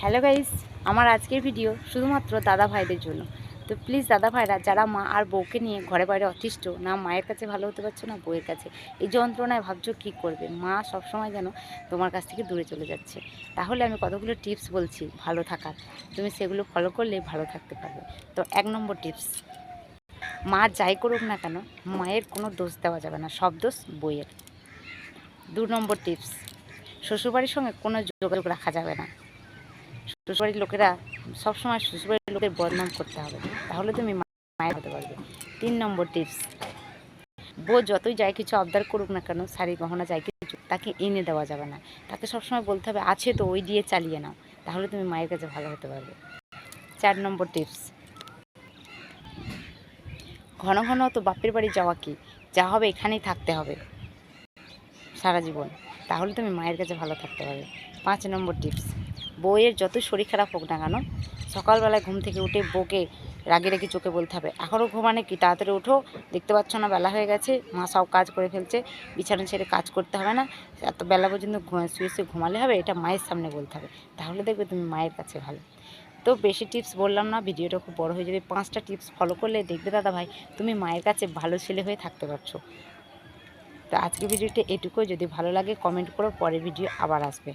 Hello guys, আমার আজকের video শুধুমাত্র দাদা ভাইদের জন্য। তো প্লিজ দাদা ভাইরা, যারা মা আর বউকে নিয়ে ঘরে বাইরে অতিষ্ঠ, না মায়ের কাছে ভালো হতে পারছ, না বউয়ের কাছে, এই যন্ত্রণায় ভাবছ কী করবে? মা সবসময় যেন তোমার কাছ থেকে দূরে চলে যাচ্ছে। তাহলে আমি কতগুলো টিপস বলছি, ভালো থাকার। তুমি সেগুলো ফলো করলে ভালো থাকতে পারবে। তো এক নম্বর টিপস মা যাই করুক না কেন, মায়ের কোনো দোষ দেওয়া যাবে না, সব দোষ বইয়ের দু নম্বর টিপস শ্বশুরবাড়ির সঙ্গে কোনো যোগাযোগ রাখা যাবে না। শ্বশুরবাড়ির লোকেরা সবসময় শ্বশুরবাড়ির লোকের বদনাম করতে হবে। তাহলে তুমি মায়ের হতে পারবে। তিন নম্বর টিপস বউ যতই যাই কিছু আবদার করুক না কেন, শাড়ি, গহনা, যাই কিছু, তাকে এনে দেওয়া যাবে না। তাকে সবসময় বলতে হবে, আছে তো, ওই দিয়ে চালিয়ে নাও। তাহলে তুমি মায়ের কাছে ভালো হতে পারবে। চার নম্বর টিপস ঘন ঘন তো বাপের বাড়ি যাওয়া কি? যা হবে এখানেই থাকতে হবে। সারা জীবন। তাহলে তুমি মায়ের কাছে ভালো থাকতে পারবে। পাঁচ নম্বর টিপস বউয়ের যত শরীর খারাপ হোক না কেন, সকালবেলায় ঘুম থেকে উঠে বউকে রাগে রেগে চোখে বলতে হবে। এখনও ঘুমানে কি? তাড়াতাড়ি উঠো দেখতে পাচ্ছ না বেলা হয়ে গেছে, মা সব কাজ করে ফেলছে, বিছানা ছেড়ে কাজ করতে হবে না, এত বেলা পর্যন্ত শুয়ে শুয়ে ঘুমালে হবে, এটা মায়ের সামনে বলতে হবে। তাহলে দেখবে তুমি মায়ের কাছে ভালো। তো বেশি টিপস বললাম না, ভিডিওটা খুব বড় হয়ে যাবে। পাঁচটা টিপস ফলো করলে দেখবে দাদা ভাই, তুমি মায়ের কাছে ভালো ছেলে হয়ে থাকতে পারছ। তো আজকের ভিডিওটা এটুকুই। যদি ভালো লাগে কমেন্ট করো, পরের ভিডিও আবার আসবে।